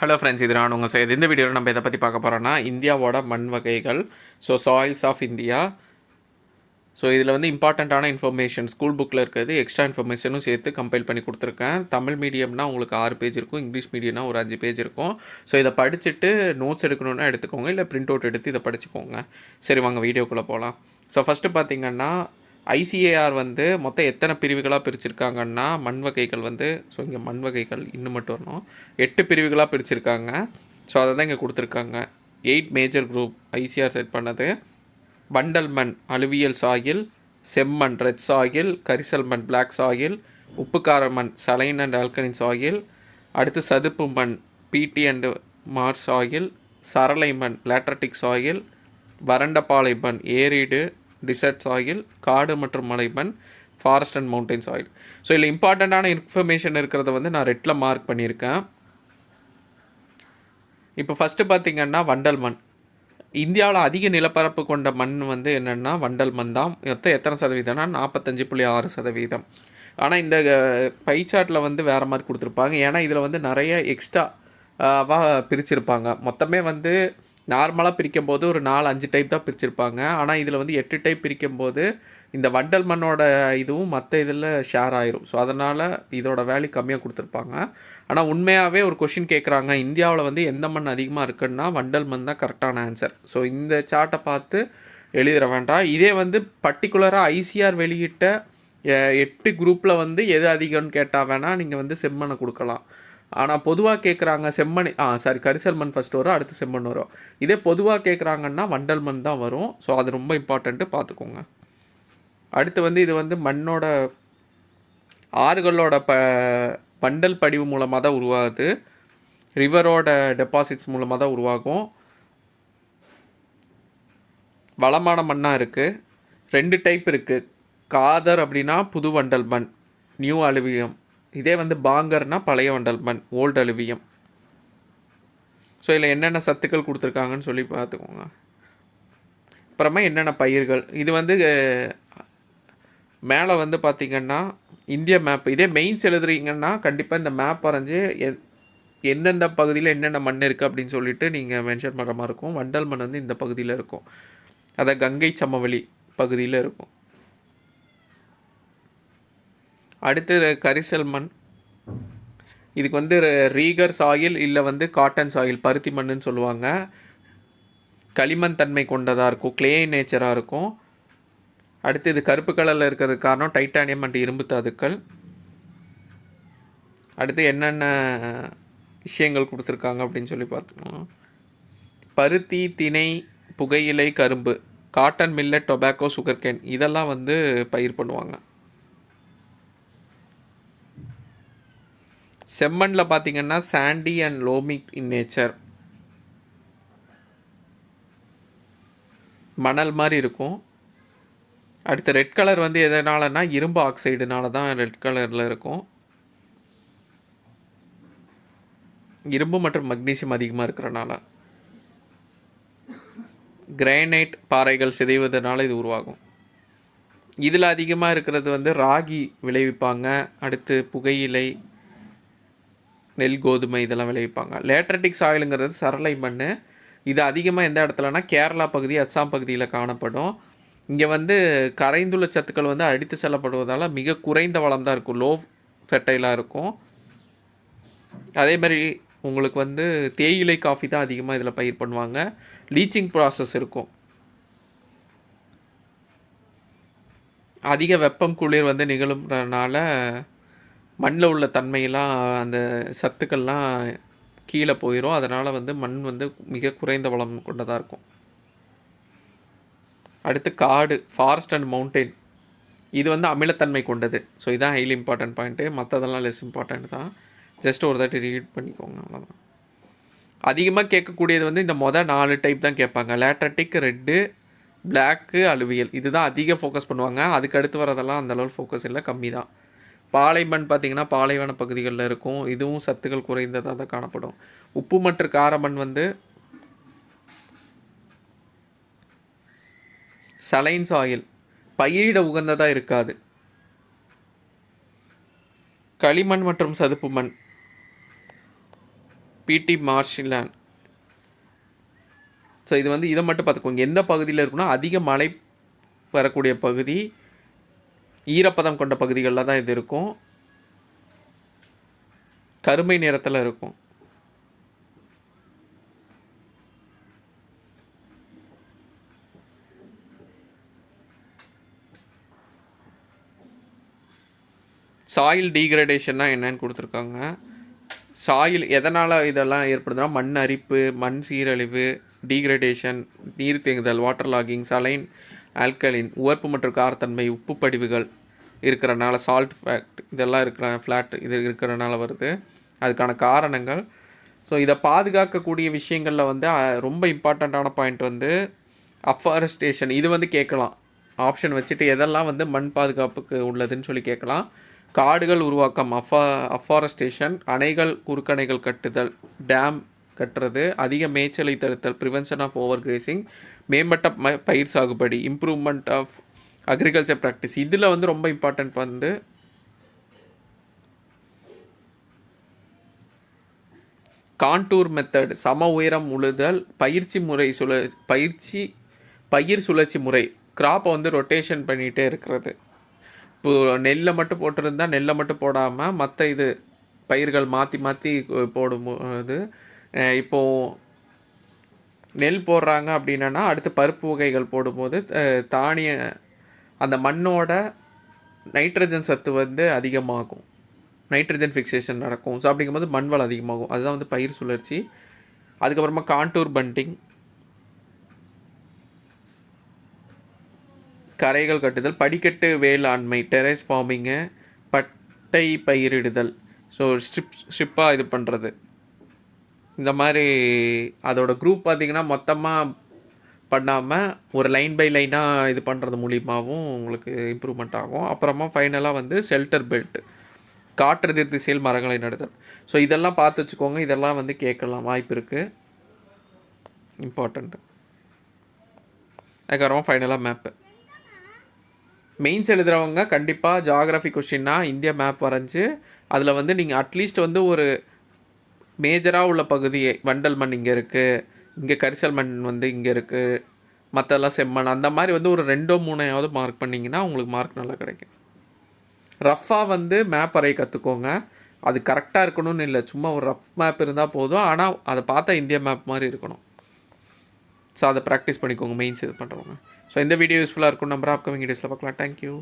Hello friends இது நான் உங்கள் செய்து. இந்த வீடியோவில் நம்ம இதை பற்றி பார்க்க போகிறோன்னா இந்தியாவோட மண் வகைகள் so soils of India so இதில் வந்து இம்பார்ட்டண்ட்டான இன்ஃபர்மேஷன் ஸ்கூல் புக்கில் இருக்கிறது எக்ஸ்ட்ரா இன்ஃபர்மேஷனும் சேர்த்து கம்பைல் பண்ணி கொடுத்துருக்கேன். தமிழ் மீடியம்னா உங்களுக்கு ஆறு பேஜ் இருக்கும் இங்கிலீஷ் மீடியம்னா ஒரு அஞ்சு பேஜ் இருக்கும். ஸோ இதை படிச்சுட்டு நோட்ஸ் எடுக்கணுன்னா எடுத்துக்கோங்க இல்லை பிரிண்ட் அவுட் எடுத்து இதை படிச்சுக்கோங்க. சரி வாங்க வீடியோக்குள்ளே போகலாம் ஸோ ஃபஸ்ட்டு பார்த்தீங்கன்னா ஐசிஏஆர் வந்து மொத்தம் எத்தனை பிரிவுகளாக பிரிச்சிருக்காங்கன்னா மண் வகைகள் வந்து ஸோ இங்கே மண் வகைகள் இன்னும் மட்டும் வரணும். எட்டு பிரிவுகளாக பிரிச்சிருக்காங்க. ஸோ அதை தான் இங்கே கொடுத்துருக்காங்க. Eight major group ICR set பண்ணது. வண்டல் மண் அலுவியல் சாயில் செம்மண் ரெட் சாயில் கரிசல் மண் பிளாக் சாயில் உப்புக்கார மண் சலைன் அண்ட் ஆல்கனின் சாயில் அடுத்து சதுப்பு மண் பிடி அண்டு மார்ஸ் சாயில் சரளை மண் லேட்ரட்டிக் சாயில் வறண்டபாலை மண் ஏரிடு டிசர்ட் சாயில் காடு மற்றும் மலை மண் forest and mountains soil so இதில் இம்பார்ட்டண்ட்டான இன்ஃபர்மேஷன் இருக்கிறத வந்து நான் ரெட்டில் மார்க் பண்ணியிருக்கேன். இப்போ ஃபஸ்ட்டு பார்த்தீங்கன்னா வண்டல் மண். இந்தியாவில் அதிக நிலப்பரப்பு கொண்ட மண் வந்து என்னென்னா வண்டல் மண் தான். மொத்தம் எத்தனை சதவீதம்னா நாற்பத்தஞ்சு புள்ளி ஆறு சதவீதம். ஆனால் இந்த பைச்சாட்டில் வந்து வேறு மாதிரி கொடுத்துருப்பாங்க. ஏன்னா இதில் வந்து நிறைய எக்ஸ்ட்ரா பிரிச்சிருப்பாங்க. மொத்தமே வந்து நார்மலாக பிரிக்கும் போது ஒரு நாலு அஞ்சு டைப் தான் பிரிச்சிருப்பாங்க. ஆனால் இதில் வந்து எட்டு டைப் பிரிக்கும் போது இந்த வண்டல் மண்ணோட இதுவும் மற்ற இதில் ஷேர் ஆயிரும். ஸோ அதனால் இதோட வேல்யூ கம்மியாக கொடுத்துருப்பாங்க. ஆனால் உண்மையாகவே ஒரு கொஷின் கேட்குறாங்க இந்தியாவில் வந்து எந்த மண் அதிகமாக இருக்குன்னா வண்டல் மண் தான் கரெக்டான ஆன்சர் ஸோ இந்த சார்ட்டை பார்த்து எழுதிட வேண்டாம். இதே வந்து பர்டிகுலராக ஐசிஆர் வெளியிட்ட எட்டு குரூப்பில் வந்து எது அதிகம்னு கேட்டால் வேணால் நீங்கள் வந்து செம்மண்ணை கொடுக்கலாம். ஆனால் பொதுவாக கேட்குறாங்க செம்மண் ஆ சாரி கரிசல் மண் ஃபஸ்ட் வரும் அடுத்து செம்மண் வரும். இதே பொதுவாக கேட்குறாங்கன்னா வண்டல் மண் தான் வரும். ஸோ அது ரொம்ப இம்பார்ட்டண்ட்டு பார்த்துக்கோங்க அடுத்து வந்து இது வந்து மண்ணோட ஆறுகளோட ப பண்டல் படிவு மூலமாக தான் உருவாகுது. ரிவரோட டெபாசிட்ஸ் மூலமாக தான் உருவாகும். வளமான மண்ணாக இருக்குது ரெண்டு டைப் இருக்குது காதர் அப்படின்னா புது வண்டல் மண் நியூ அலுவியம் இதே வந்து பாங்கர்னா பழைய வண்டல் மண் ஓல்டு அலுவியம். ஸோ இதில் என்னென்ன சத்துக்கள் கொடுத்துருக்காங்கன்னு சொல்லி பார்த்துக்கோங்க. அப்புறமா என்னென்ன பயிர்கள்? இது வந்து மேலே வந்து பார்த்திங்கன்னா இந்திய மேப் இதே மெயின்ஸ் எழுதுறீங்கன்னா கண்டிப்பாக இந்த மேப் வரைஞ்சி எந்தெந்த பகுதியில் என்னென்ன மண் இருக்குது அப்படின்னு சொல்லிட்டு நீங்கள் மென்ஷன் பண்ணுற மாதிரி இருக்கும். வண்டல் மண் வந்து இந்த பகுதியில் இருக்கும். அதை கங்கை சமவெளி பகுதியில் இருக்கும். அடுத்து கரிசல் மண் இதுக்கு வந்து ரீகர் சாயில் இல்லை வந்து காட்டன் சாயில் பருத்தி மண்ணுன்னு சொல்லுவாங்க. களிமண் தன்மை கொண்டதாக இருக்கும் கிளே நேச்சராக இருக்கும். அடுத்து இது கருப்பு கலரில் இருக்கிறதுக்கு காரணம் டைட்டானியம் அண்ட் இரும்பு தாதுக்கள். அடுத்து என்னென்ன விஷயங்கள் கொடுத்துருக்காங்க அப்படின்னு சொல்லி பார்த்துக்கணும் பருத்தி திணை புகையிலை கரும்பு காட்டன் மில்லட் டொபாக்கோ சுகர்கேன் இதெல்லாம் வந்து பயிர் பண்ணுவாங்க. செம்மண்ணில் பார்த்தீங்கன்னா sandy and loamy in nature. மணல் மாதிரி இருக்கும். அடுத்து ரெட் கலர் வந்து எதனாலன்னா இரும்பு ஆக்சைடுனால தான் ரெட் கலரில் இருக்கும். இரும்பு மற்றும் மக்னீசியம் அதிகமாக இருக்கிறனால. கிரைனைட் பாறைகள் சிதைவதனால இது உருவாகும். இதில் அதிகமாக இருக்கிறது வந்து ராகி விளைவிப்பாங்க. அடுத்து புகையிலை நெல் கோதுமை இதெல்லாம் விளைவிப்பாங்க. லேட்ரட்டிக் சாயிலுங்கிறது சரளை மண். இது அதிகமாக எந்த இடத்துலனா கேரளா பகுதி அஸ்ஸாம் பகுதியில் காணப்படும். இங்கே வந்து கரைந்துள்ள சத்துக்கள் வந்து அடித்து செல்லப்படுவதால் மிக குறைந்த வளம் தான் இருக்கும். லோ ஃபெர்டைலாக இருக்கும். அதே மாதிரி உங்களுக்கு வந்து தேயிலை காஃபி தான் அதிகமாக இதில் பயிர் பண்ணுவாங்க. லீச்சிங் ப்ராசஸ் இருக்கும். அதிக வெப்பம் குளிர் வந்து நிகழும்னால மண்ணில் உள்ள தன்மையெல்லாம் அந்த சத்துக்கள்லாம் கீழே போயிடும் அதனால் வந்து மண் வந்து மிக குறைந்த வளம் கொண்டதாக இருக்கும். அடுத்து காடு ஃபாரஸ்ட் அண்ட் மவுண்டெயின் இது வந்து அமிலத்தன்மை கொண்டது. ஸோ இதுதான் ஹைலி இம்பார்ட்டன்ட் பாயிண்ட்டு மற்றதெல்லாம் லெஸ் இம்பார்ட்டன்ட் தான். ஜஸ்ட் ஒரு தாட்டி ரீட் பண்ணிக்கோங்க அவ்வளோதான் அதிகமாக கேட்கக்கூடியது வந்து இந்த மொதல் நாலு டைப் தான் கேட்பாங்க. Lateritic red black alluvial. இதுதான் அதிக ஃபோக்கஸ் பண்ணுவாங்க. அதுக்கு அடுத்து வரதெல்லாம் அந்தளவு ஃபோக்கஸ் இல்லை. கம்மி தான் பாலைமண் பார்த்திங்கன்னா பாலைவன பகுதிகளில் இருக்கும். இதுவும் சத்துக்கள் குறைந்ததாக தான் காணப்படும். உப்பு மற்றும் காரமண் வந்து சலைன்ஸ் ஆயில் பயிரிட உகந்ததாக இருக்காது. களிமண் மற்றும் சதுப்பு மண். பிடி மார்ஷிலான் ஸோ இது வந்து இதை மட்டும் பார்த்துக்கோங்க. எந்த பகுதியில் இருக்குன்னா அதிக மழை வரக்கூடிய பகுதி ஈரப்பதம் கொண்ட பகுதிகளில் தான் இது இருக்கும். கருமை நிறத்தில் இருக்கும். சாயில் டீக்ரடேஷன்னா என்னன்னு கொடுத்துருக்காங்க. சாயில் எதனால் இதெல்லாம் ஏற்படுதுன்னா மண் அரிப்பு மண் சீரழிவு டீக்ரடேஷன் நீர் தேங்குதல் வாட்டர் லாகிங் சலைன் ஆல்கலின் உவர்ப்பு மற்றும் காரத்தன்மை உப்பு படிவுகள் இருக்கிறனால சால்ட் ஃபேக்ட் இதெல்லாம் இருக்கிற ஃப்ளாட் இது இருக்கிறனால வருது. அதுக்கான காரணங்கள். ஸோ இதை பாதுகாக்கக்கூடிய விஷயங்களில் வந்து ரொம்ப இம்பார்ட்டண்ட்டான பாயிண்ட் வந்து அஃபாரஸ்டேஷன் இது வந்து கேட்கலாம். ஆப்ஷன் வச்சுட்டு எதெல்லாம் வந்து மண் பாதுகாப்புக்கு உள்ளதுன்னு சொல்லி கேட்கலாம். காடுகள் உருவாக்கம் அஃபா அஃபாரஸ்டேஷன் அணைகள் குறுக்கணைகள் கட்டுதல் டேம் கட்டுறது. அதிக மேய்ச்சலை தடுத்தல் ப்ரிவென்ஷன் ஆஃப் ஓவர் கிரேசிங் மேம்பட்ட ம பயிர் சாகுபடி இம்ப்ரூவ்மெண்ட் ஆஃப் அக்ரிகல்ச்சர் ப்ராக்டிஸ் இதில் வந்து ரொம்ப இம்பார்ட்டன்ட் வந்து கான்டூர் மெத்தட் சம உயரம் உழுதல் பயிற்சி முறை சுழ பயிற்சி பயிர் சுழற்சி முறை. கிராப்பை வந்து ரொட்டேஷன் பண்ணிகிட்டே இருக்கிறது. இப்போ நெல்லை மட்டும் போட்டிருந்தா நெல்லை மட்டும் போடாமல் மற்ற இது பயிர்கள் மாற்றி மாற்றி போடும்போது இப்போது நெல் போடுறாங்க அப்படின்னா அடுத்து பருப்பு வகைகள் போடும்போது தானிய அந்த மண்ணோட நைட்ரஜன் சத்து வந்து அதிகமாகும். நைட்ரஜன் ஃபிக்சேஷன் நடக்கும். ஸோ அப்படிங்கும்போது மண் வளம் அதிகமாகும். அதுதான் வந்து பயிர் சுழற்சி. அதுக்கப்புறமா கான்டூர் பண்டிங் கரைகள் கட்டுதல். படிக்கட்டு வேளாண்மை. டெரஸ் ஃபார்மிங்கு பட்டை பயிரிடுதல். ஸோ ஸ்ட்ரிப் ஸ்ட்ரிப்பாக இது பண்ணுறது இந்த மாதிரி அதோட குரூப் பார்த்திங்கன்னா மொத்தமாக பண்ணாமல் ஒரு லைன் பை லைனாக இது பண்ணுறது மூலியமாகவும் உங்களுக்கு இம்ப்ரூவ்மெண்ட் ஆகும். அப்புறமா ஃபைனலாக வந்து ஷெல்டர் பெல்ட் காற்றெதிர் திசையில் மரங்களை நடுதல். ஸோ இதெல்லாம் பார்த்து வச்சுக்கோங்க. இதெல்லாம் வந்து கேட்கலாம். வாய்ப்பு இருக்குது இம்பார்ட்டண்ட்டு அதுக்கப்புறமா ஃபைனலாக மேப்பு மெயின்ஸ் எழுதுகிறவங்க கண்டிப்பாக ஜாகிரஃபி கொஷின்னா இந்தியா மேப் வரைஞ்சி அதில் வந்து நீங்கள் அட்லீஸ்ட் வந்து ஒரு மேஜராக உள்ள பகுதியை வண்டல் மண் இங்கே இருக்குது இங்கே கரிசல் மண் வந்து இங்கே இருக்குது மற்றெல்லாம் செம்மண். அந்த மாதிரி வந்து ஒரு ரெண்டோ மூணையாவது மார்க் பண்ணிங்கன்னா உங்களுக்கு மார்க் நல்லா கிடைக்கும். ரஃப்பாக வந்து மேப் அறைய கற்றுக்கோங்க அது கரெக்டாக இருக்கணும்னு இல்லை. சும்மா ஒரு ரஃப் மேப் இருந்தால் போதும். ஆனால் அதை பார்த்தா இந்தியா மேப் மாதிரி இருக்கணும். ஸோ அதை ப்ராக்டிஸ் பண்ணிக்கோங்க. மெயின்ஸ் இது பண்ணுறவங்க ஸோ இந்த வீடியோ யூஸ்ஃபுல்லாக இருக்கும் நம்பர் அப்கமிங் வீடியோஸில் பார்க்கலாம். தேங்க்யூ